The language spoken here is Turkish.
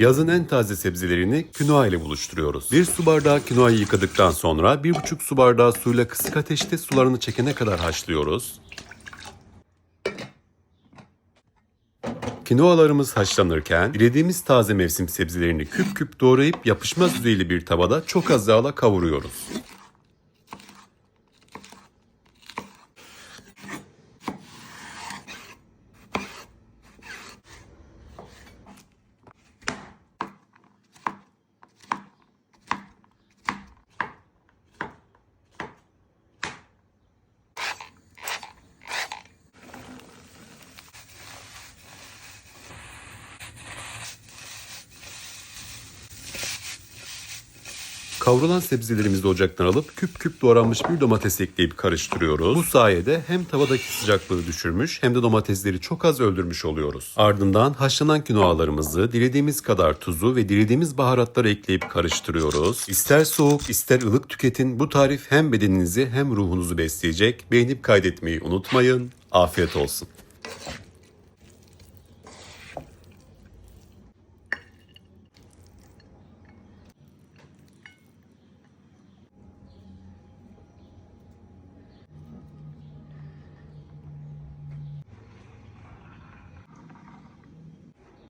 Yazın en taze sebzelerini kinoa ile buluşturuyoruz. Bir su bardağı kinoayı yıkadıktan sonra 1,5 su bardağı suyla kısık ateşte sularını çekene kadar haşlıyoruz. Kinoalarımız haşlanırken dilediğimiz taze mevsim sebzelerini küp küp doğrayıp yapışmaz düzeyli bir tavada çok az yağla kavuruyoruz. Kavrulan sebzelerimizi ocaktan alıp küp küp doğranmış bir domates ekleyip karıştırıyoruz. Bu sayede hem tavadaki sıcaklığı düşürmüş hem de domatesleri çok az öldürmüş oluyoruz. Ardından haşlanan kinoalarımızı dilediğimiz kadar tuzu ve dilediğimiz baharatları ekleyip karıştırıyoruz. İster soğuk ister ılık tüketin. Bu tarif hem bedeninizi hem ruhunuzu besleyecek. Beğenip kaydetmeyi unutmayın. Afiyet olsun.